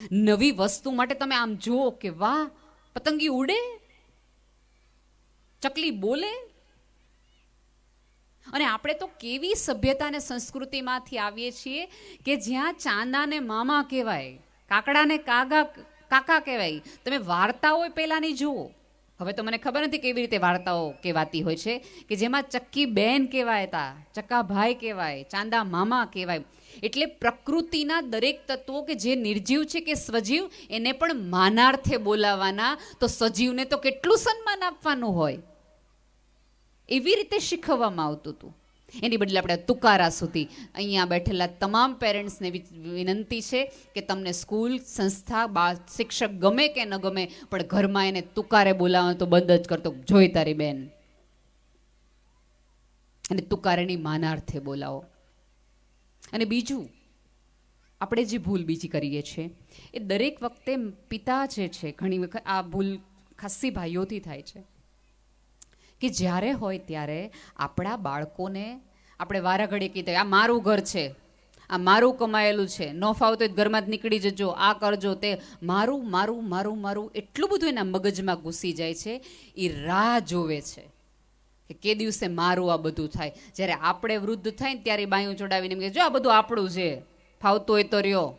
નવી વસ્તુ માટે તમે આમ જુઓ કે વાહ, પતંગી ઉડે, ચકલી બોલે. અને આપણે તો કેવી સભ્યતા અને સંસ્કૃતિમાંથી આવીએ છીએ કે જ્યાં ચાંદાને મામા કહેવાય, કાકડાને કાગા, કાકા કહેવાય. તમે વાર્તાઓ પહેલાંની જુઓ. હવે તો મને ખબર નથી કેવી રીતે વાર્તાઓ કહેવાતી હોય છે કે જેમાં ચક્કી બેન કહેવાય હતા ભાઈ કહેવાય, ચાંદા મામા કહેવાય. એટલે પ્રકૃતિના દરેક તત્વો કે જે નિર્જીવ છે કે સજીવ એને પણ માનાર્થે બોલાવવાના તો સજીવને તો કેટલું સન્માન આપવાનું હોય? એવી રીતે શીખવવામાં આવતું હતું. એની બદલે આપણે તુકારા સુધી અહીંયા બેઠેલા તમામ પેરેન્ટ્સને વિનંતી છે કે તમને સ્કૂલ, સંસ્થા, બા, શિક્ષક ગમે કે ન ગમે, પણ ઘરમાં એને તુકારે બોલાવવાનું તો બંધ જ કરતો. જોઈ તારી બેન. અને તુકારેની માનાર્થે બોલાવો. અને બીજું, આપણે જે ભૂલ બીજી કરીએ છીએ, એ દરેક વખતે પિતા જે છે, ઘણી વખત આ ભૂલ ખાસ્સી ભાઈઓથી થાય છે. કે જ્યારે હોય ત્યારે આપણા બાળકોને આપણે વારાઘડી કીધું, આ મારું ઘર છે, આ મારું કમાયેલું છે, ન ફાવતો ઘરમાં જ નીકળી જજો, આ કરજો તે. મારું મારું મારું મારું એટલું બધું એના મગજમાં ઘૂસી જાય છે, એ રાહ જોવે છે કે કે દિવસે મારું આ બધું થાય. જ્યારે આપણે વૃદ્ધ થાય ને ત્યારે બાયું ચડાવીને એમ કે જો આ બધું આપણું છે ફાવતું હોય તો રહ્યો.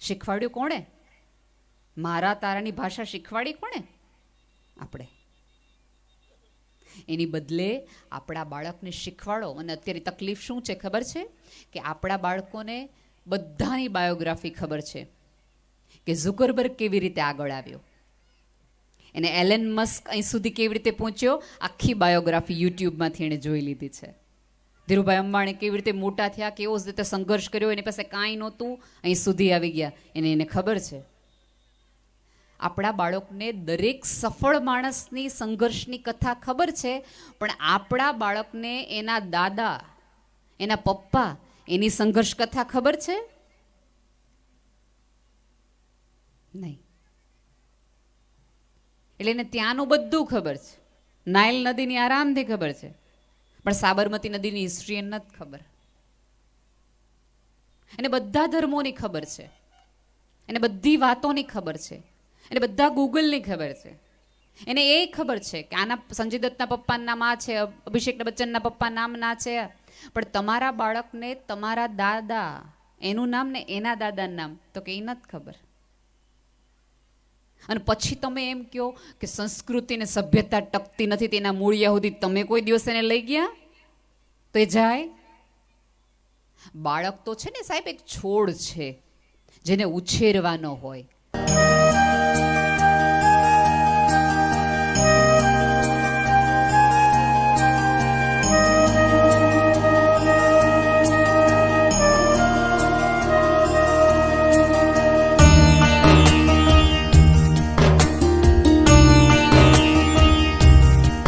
શીખવાડ્યું કોણે? મારા તારાની ભાષા શીખવાડી કોણે? આપણે. એની બદલે આપણા બાળકને શીખવાડો. અને અત્યારે તકલીફ શું છે ખબર છે? કે આપણા બાળકોને બધાની બાયોગ્રાફી ખબર છે કે ઝુકરબર્ગ કેવી રીતે આગળ આવ્યો. એને એલેન મસ્ક અહીં સુધી કેવી રીતે પહોંચ્યો? આખી બાયોગ્રાફી યુટ્યુબમાંથી એણે જોઈ લીધી છે. ધીરુભાઈ અંબાણી કેવી રીતે મોટા થયા, કેવો રીતે સંઘર્ષ કર્યો, એની પાસે કાંઈ નહોતું. અહીં સુધી આવી ગયા. એને એને ખબર છે. આપણા બાળકને દરેક સફળ માણસની સંઘર્ષની કથા ખબર છે, પણ આપણા બાળકને એના દાદા, એના પપ્પા એની સંઘર્ષ કથા ખબર છે? નહીં. એટલે એને ત્યાંનું બધું ખબર છે. નાઇલ નદીની આરામથી ખબર છે. પણ સાબરમતી નદીની હિસ્ટ્રી એને નથી ખબર. એને બધા ધર્મોની ખબર છે. એને બધી વાતોની ખબર છે. એને બધા ગૂગલની ખબર છે. એને એ ખબર છે કે આના સંજય દત્તના પપ્પાનું નામ છે, અભિષેક બચ્ચનના પપ્પા નામ ના છે. પણ તમારા બાળકને તમારા દાદા, એનું નામ ને એના દાદાનું નામ, તો કે એ નથી ખબર. અને પછી તમે એમ કહો કે સંસ્કૃતિ ને સભ્યતા ટકતી નથી, તેના મૂળિયા સુધી તમે કોઈ દિવસ એને લઈ ગયા? તો એ જાય? બાળક તો છે ને સાહેબ એક છોડ છે, જેને ઉછેરવાનો હોય.